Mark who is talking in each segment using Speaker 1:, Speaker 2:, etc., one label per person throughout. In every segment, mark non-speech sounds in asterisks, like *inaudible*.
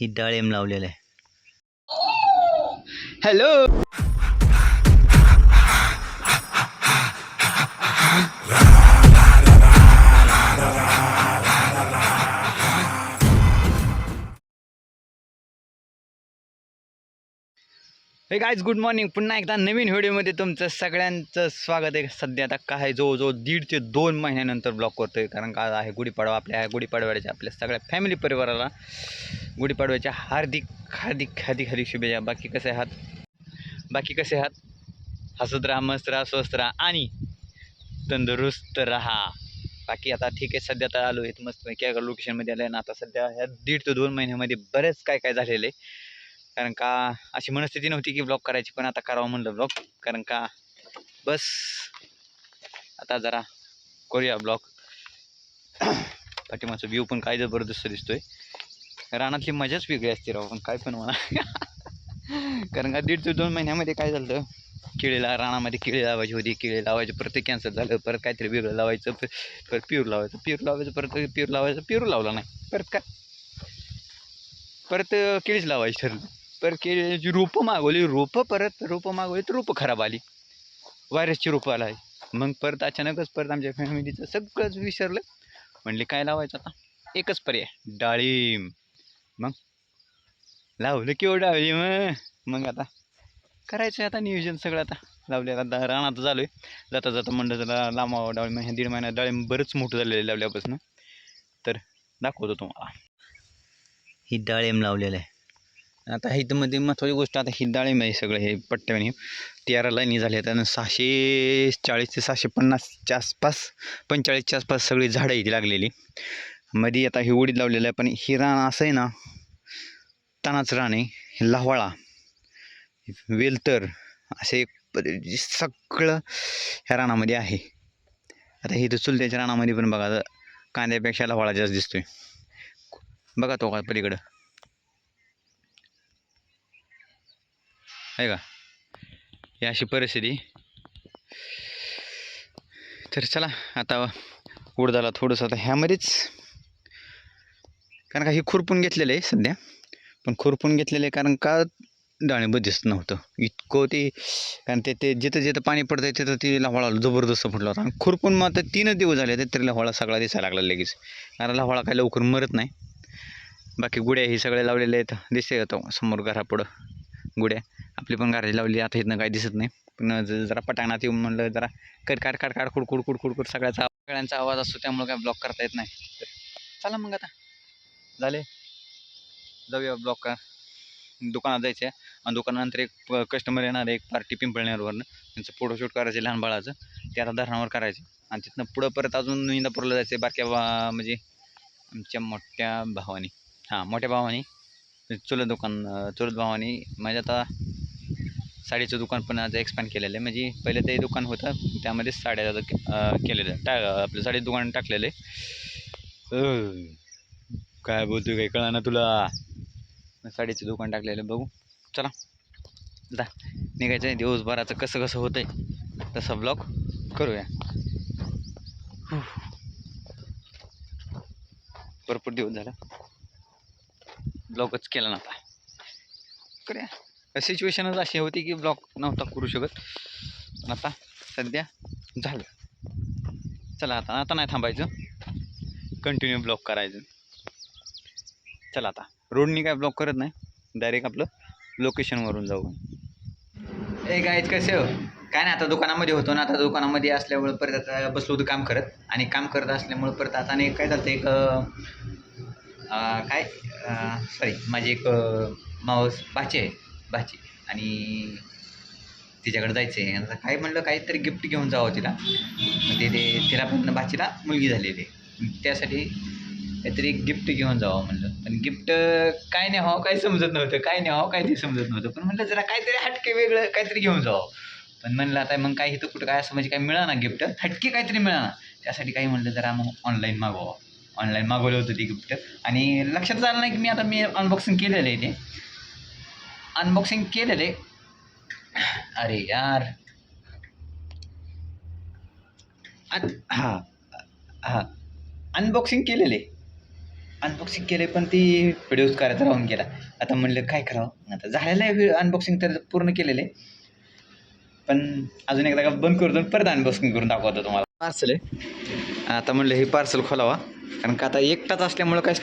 Speaker 1: ही डाळिंब लावलेलं आहे. हॅलो हे गायज गुड मॉर्निंग पुन्हा एकदा नवीन व्हिडिओमध्ये तुमचं सगळ्यांचं स्वागत आहे. सध्या आता काय जवळजवळ दीड ते दोन महिन्यानंतर ब्लॉग करतोय. कारण का आहे गुढीपाडवा आपल्या गुढीपाडव्याच्या आपल्या सगळ्या फॅमिली परिवाराला गुढीपाडव्याच्या हार्दिक हार्दिक हार्दिक हार्दिक शुभेच्छा. बाकी कसे आहात? बाकी कसे आहात? हसत राहा मस्त राहा स्वस्त राहा आणि तंदुरुस्त राहा. बाकी आता ठीक आहे सध्या तर आलो आहे मस्त काय लोकेशनमध्ये आलं आहे ना आता सध्या ह्या दीड ते दोन महिन्यामध्ये बरेच काय काय झालेलं आहे. कारण का अशी मनस्थिती नव्हती की ब्लॉग करायची पण आता करावं म्हणलं ब्लॉग कारण का बस. आता जरा करूया ब्लॉग पाठीमागचा व्ह्यू पण काय जबरदस्त दिसतोय. रानातली मजाच वेगळी असते राव पण काय पण म्हणा. *laughs* कारण का दीड ते दोन महिन्यामध्ये काय झालं होतं केळीला रानामध्ये केळी लावायची होती केळी लावायची परत कॅन्सल झालं परत काहीतरी वेगळं लावायचं परत प्युर लावायचं प्युर लावायचं परत प्युर लावायचं प्युर लावला नाही. परत काय? परत केळीच लावायची ठरलं. पर केळीची रोपं मागवली रोपं परत रोपं मागवली तर रोपं खराब आली. व्हायरसची रोपं आला मग परत अचानकच परत आमच्या फॅमिलीचं सगळंच विसरलं. म्हणले काय लावायचं आता? एकच पर्याय डाळिंब. मग लावलं केवढं हो डाळिंब. मग आता करायचं आता नियोजन सगळं आता. लावले आता रानात झालो आहे. जाता जाता म्हणलं जरा लांबावं डाळिंब. महिन्या दीड महिन्यात डाळिंब बरंच मोठं झालेलं आहे लावल्यापासून. तर दाखवतो तुम्हाला. ही डाळिंब लावलेलं आहे. आता हितमध्ये महत्त्वाची गोष्ट आता ही डाळिंब आहे सगळं हे पट्ट्याने तेरा लाईनी झाल्या आहेत आणि सहाशे चाळीस ते सहाशे पन्नासच्या आसपास पंचेचाळीसच्या आसपास सगळी झाडं इथे लागलेली. मध्ये आता हे उडीद लावलेलं आहे पण ही रान असं आहे ना तणाचं रान आहे हे वेलतर असे प- सगळं ह्या रानामध्ये आहे. आता इथं चुलत्याच्या रानामध्ये पण बघा कांद्यापेक्षा लाव्हाळा जास्त दिसतोय. बघा तो का पलीकडं. आहे का? ही अशी परिस्थिती. तर चला आता उडदाला थोडंसं आता ह्यामध्येच. कारण का हे खुरपून घेतलेलं आहे सध्या. पण खुरपून घेतलेलं आहे कारण का डाळिंब दिसत नव्हतं. इतकं ते कारण ते ते जिथं जिथं पाणी पडतंय तिथं ती लव्हाळा जबरदस्त फुटला होता. आणि खुरपून मग आता तीनच दिवस झाले तर तरी लव्हाळा सगळा दिसायला लागला लगेच. कारण लव्हाळा काय लवकर मरत नाही. बाकी गुड्या ही सगळे लावलेले आहेत. दिसते आता समोर घरापुढं? गुड्या. आपली पण गाडी लावली आता इथनं काही दिसत नाही. पण जरा पटांगणात येऊन म्हणलं जरा कट काट काट काट कुडकुड कुडकुड कुड सगळ्याचा सगळ्यांचा आवाज असतो त्यामुळे काय ब्लॉक करता येत नाही. तर चला मग आता. झाले. जाऊया ब्लॉक का दुकानात जायचं आहे आणि दुकानानंतर एक कस्टमर येणार आहे एक पार्टी पिंपळनेरवरनं. त्यांचं फोटोशूट करायचं लहान बाळाचं. ते आता धरणावर करायचं आणि तिथनं पुढं परत अजून इंदापूरला जायचं आहे बारक्या म्हणजे आमच्या मोठ्या भावानी. हां मोठ्या भावानी. चुलत दुकान चुलत भावानी म्हणजे आता साडीचं दुकान पण आज एक्सपांड केलेलं आहे. म्हणजे पहिलं ते दुकान होतं त्यामध्ये साड्या केलेलं आहे. टा आपलं साडी दुकान टाकलेलं. आहे काय बोलतोय काय कळा ना तुला? साडीचं दुकान टाकलेलं आहे बघू. चला जा. निघायचं आहे दिवसभराचं कसं कसं होतंय तसं ब्लॉग करूया. भरपूर दिवस झाला. ब्लॉगच केला नव्हता. करूया सिच्युएशनच अशी होती की ब्लॉग नव्हता करू शकत. पण आता सध्या झालं. चला आता आता नाही थांबायचं. कंटिन्यू ब्लॉग करायचं. चला आता. रोडनी काय ब्लॉक करत नाही. डायरेक्ट आपलं लोकेशनवरून जाऊ. ए काय कसे हो? काय नाही आता दुकानामध्ये होतो ना. आता दुकानामध्ये असल्यामुळं परत आता बसलो होतो काम करत. आणि काम करत असल्यामुळं परत आता आणि काय झालं एक काय? सॉरी माझी एक मावस भाची आहे भाची. आणि तिच्याकडे जायचं आहे आता काय म्हणलं काहीतरी गिफ्ट घेऊन जावं तिला. मग ते तिला पण भाचीला मुलगी झालेली आहे. त्यासाठी काहीतरी गिफ्ट घेऊन जावं म्हणलं. पण गिफ्ट काय नाही हो, व्हावं काही समजत नव्हतं. काय नाही हो, व्हावं काही ते समजत नव्हतं. पण म्हणलं जरा काहीतरी हटके वेगळं काहीतरी घेऊन जावं. पण म्हणलं आता मग काय इथं कुठं काय असं म्हणजे काय मिळा ना गिफ्ट हटके काहीतरी मिळा ना. त्यासाठी काही म्हणलं जरा मग ऑनलाईन मागवावं. ऑनलाईन मागवलं होतं ते गिफ्ट आणि लक्षात आलं नाही की मी आता मी अनबॉक्सिंग केलेलं आहे ते. अनबॉक्सिंग केलेलं आहे. अरे यार. हां हां. अनबॉक्सिंग केलेलं आहे. अनबॉक्सिंग केले पण ती व्हिडिओज करायचा राहून गेला. आता म्हणलं काय करावं? आता झालेलं आहे अनबॉक्सिंग तर पूर्ण केलेलं आहे. पण अजून एकदा बंद करतो परत अनबॉक्सिंग करून दाखवतो तुम्हाला. पार्सल आहे. आता म्हणलं हे पार्सल खोलावा. कारण का आता एकटाच असल्यामुळं काय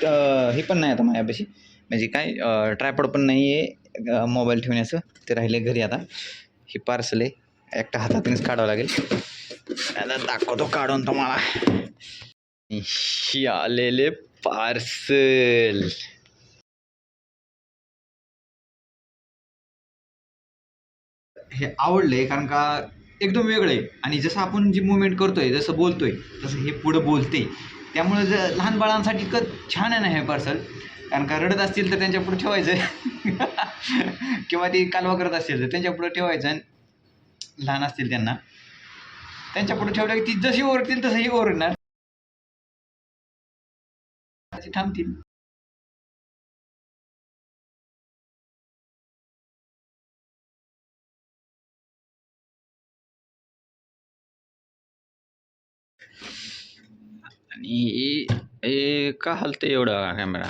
Speaker 1: हे पण नाही आता माझ्यापाशी. म्हणजे काय ट्रायपॉड पण नाही आहे मोबाईल ठेवण्याचं ते राहिले घरी आता. हे पार्सल आहे. एकटा हातातूनच काढावं लागेल. आता दाखवतो काढून तुम्हाला. ही आलेले पार्सल हे आवडले कारण का एकदम वेगळं आहे. आणि जसं आपण जी मुवमेंट करतोय जसं बोलतोय तसं हे पुढं बोलते त्यामुळे जर लहान बाळांसाठी क छान आहे ना हे पार्सल कारण का रडत असतील तर त्यांच्या पुढे ठेवायचं. *laughs* किंवा ती कालवा करत असतील तर त्यांच्या पुढे ठेवायचं आणि लहान असतील त्यांना. त्यांच्या पुढे ठेवलं की ती जशी ओरडतील तसंही ओरडणार. थांबतील. आणि हे का हलते एवढा कॅमेरा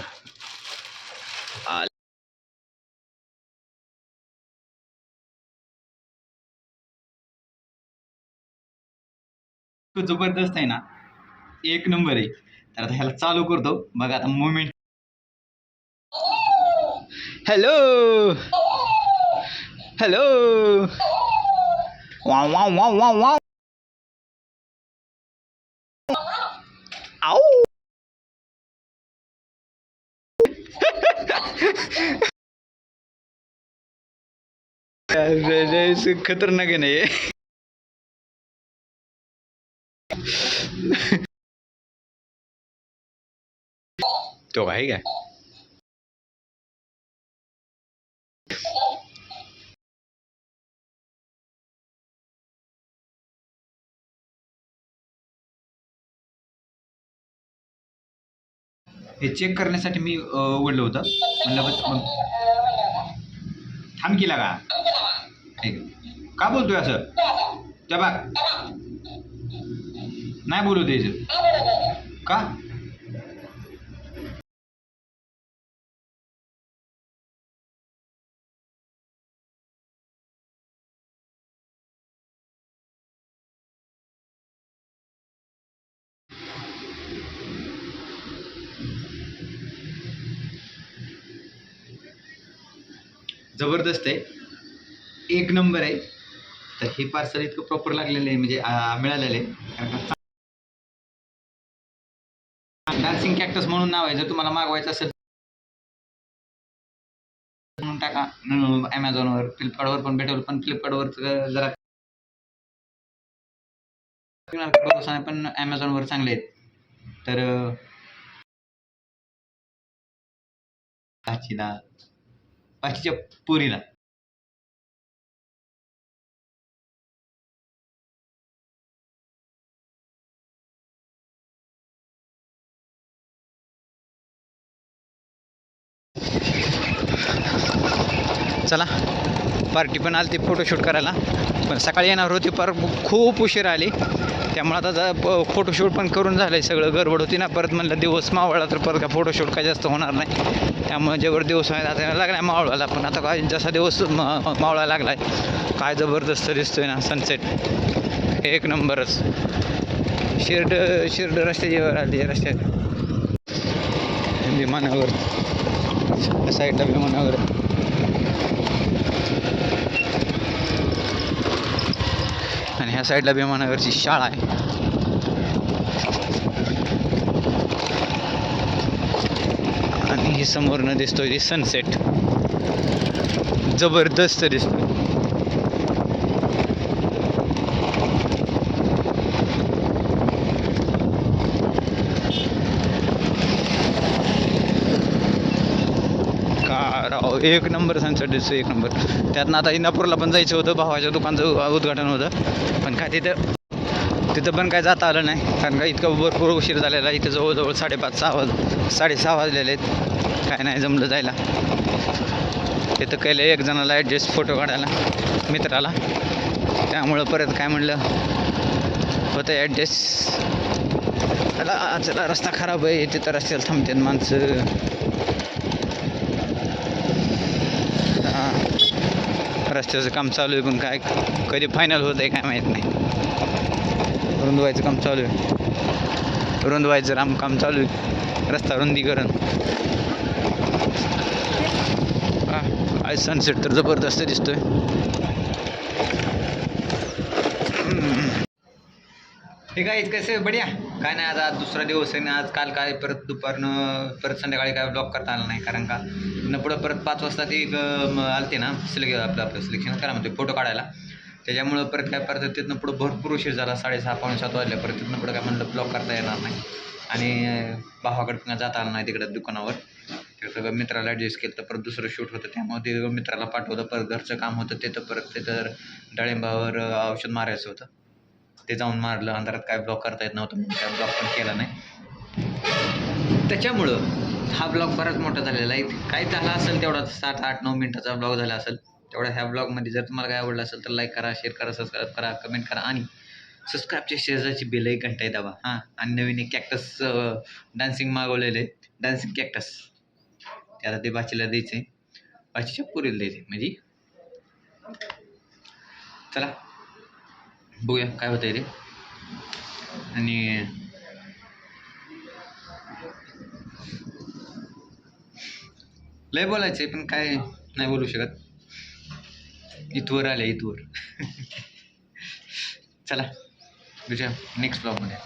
Speaker 1: जबरदस्त आहे ना एक नंबर आहे. तर आता ह्याला चालू करतो. बघा आता मुवमेंट हॅलो हॅलो वा वा वा वा वा आऊ खतरनाक आहे नाही तो आहे काय? हे चेक करण्यासाठी मी उघडलं होतं. म्हणलं थांब केला का हे, का बोलतोय असं? त्या बा नाही बोलू द्यायचं. का? जबरदस्त आहे. एक नंबर आहे. तर हे पार्सल इतकं प्रॉपर लागलेलं आहे म्हणजे मिळालेलं आहे. डान्सिंग कॅक्टस म्हणून नाव आहे. जर तुम्हाला मागवायचं असेल म्हणून टाका. ॲमेझॉनवर फ्लिपकार्टवर पण भेटेल पण फ्लिपकार्टवर जरा पण ॲमेझॉनवर चांगले आहेत. तर बाकीच्या पाचीच्या पुरीला. चला पार्टी पण आली ती फोटोशूट करायला. पण सकाळी येणार होती पर खूप उशीर आली. त्यामुळे आता जा प- फोटोशूट पण करून झालं आहे सगळं गडबड होती ना परत म्हणलं दिवस मावळला तर परत का फोटोशूट काय जास्त होणार नाही. त्यामुळे जेवढ दिवस आहे आता लागला मावळाला पण. आता काय जसा दिवस मा- लागला आहे काय जबरदस्त दिसतोय ना सनसेट एक नंबरच. शिर्ड शिर्ड रस्त्याची वर आली रस्त्यात. विमानावर. साईडला विमानावर आणि ह्या साईडला भीमानगरची शाळा आहे. आणि ही समोरनं दिसतोय ती सनसेट जबरदस्त दिसतोय का राव एक नंबर सनसेट दिसतो एक नंबर. त्यातनं आता इंदापूरला पण जायचं होतं भावाच्या दुकानचं उद्घाटन होतं. पण काय तिथं तिथं पण काय जाता आलं नाही. कारण का इतकं भरपूर उशीर झालेला आहे. इथं जवळजवळ साडेपाच सहा वाज साडेसहा वाजलेले आहेत. काय नाही जमलं जायला. तिथं केलं एक जणाला ॲडजस्ट फोटो काढायला मित्राला. त्यामुळं परत काय म्हणलं होतं ॲडजस्ट चला चला रस्ता खराब आहे तिथं रस्त्याला थांबते माणसं. रस्त्याचं काम चालू आहे पण काय कधी फायनल होत आहे काय माहीत नाही. रुंदवायचं काम चालू आहे. रुंदवायचं राम काम चालू आहे. रस्ता रुंदीकरण. आज सनसेट तर जबरदस्त दिसतोय. ठीक काय कसं बढिया. काय नाही आज आज दुसरा दिवस आहे ना आज काल काय परत दुपारनं परत संध्याकाळी काय ब्लॉक करता आला नाही कारण का न पुढं परत पाच वाजता ती आलते ना सिलेक्ट आपलं आपलं सिलेक्शन करा म्हणते फोटो काढायला. त्याच्यामुळं परत काय परत तिथनं पुढं भरपूर उशीर झाला साडेसहा पावणे सात वाजल्या परत तिथनं पुढं काय म्हणलं ब्लॉक करता येणार नाही. आणि अं, भावाकडे पुन्हा जाता आलं नाही तिकडं दुकानावर. तिकडं मित्राला ॲडजस्ट केलं तर परत दुसरं शूट होतं त्यामुळे ते मित्राला पाठवलं परत घरचं काम होतं तिथं परत तिथं डाळिंबावर औषध मारायचं होतं. ते जाऊन मारलं अंधारात काय ब्लॉक करता येत नव्हतं म्हणून काय ब्लॉक पण केला नाही. त्याच्यामुळं हा ब्लॉग बराच मोठा झालेला आहे. काय झाला असेल तेवढा सात आठ नऊ मिनटाचा ब्लॉग झाला असेल तेवढा ह्या ब्लॉगमध्ये जर तुम्हाला काय आवडलं असेल तर लाईक करा शेअर करा सबस्क्राईब करा कमेंट करा आणि सबस्क्राईबच्या शेजारची बिलही घंटा घंटा दाबा. हां आणि नवीन एक कॅक्टस डान्सिंग मागवलेले आहे. डान्सिंग कॅक्टस ते आता ते बाचीला द्यायचं आहे बाचीच्या पुरीला द्यायचं म्हणजे? चला. बघूया काय होतं ते. आणि लय बोलायचं पण काय नाही बोलू शकत. इथवर आले इथवर. *laughs* चला तुझ्या नेक्स्ट ब्लॉगमध्ये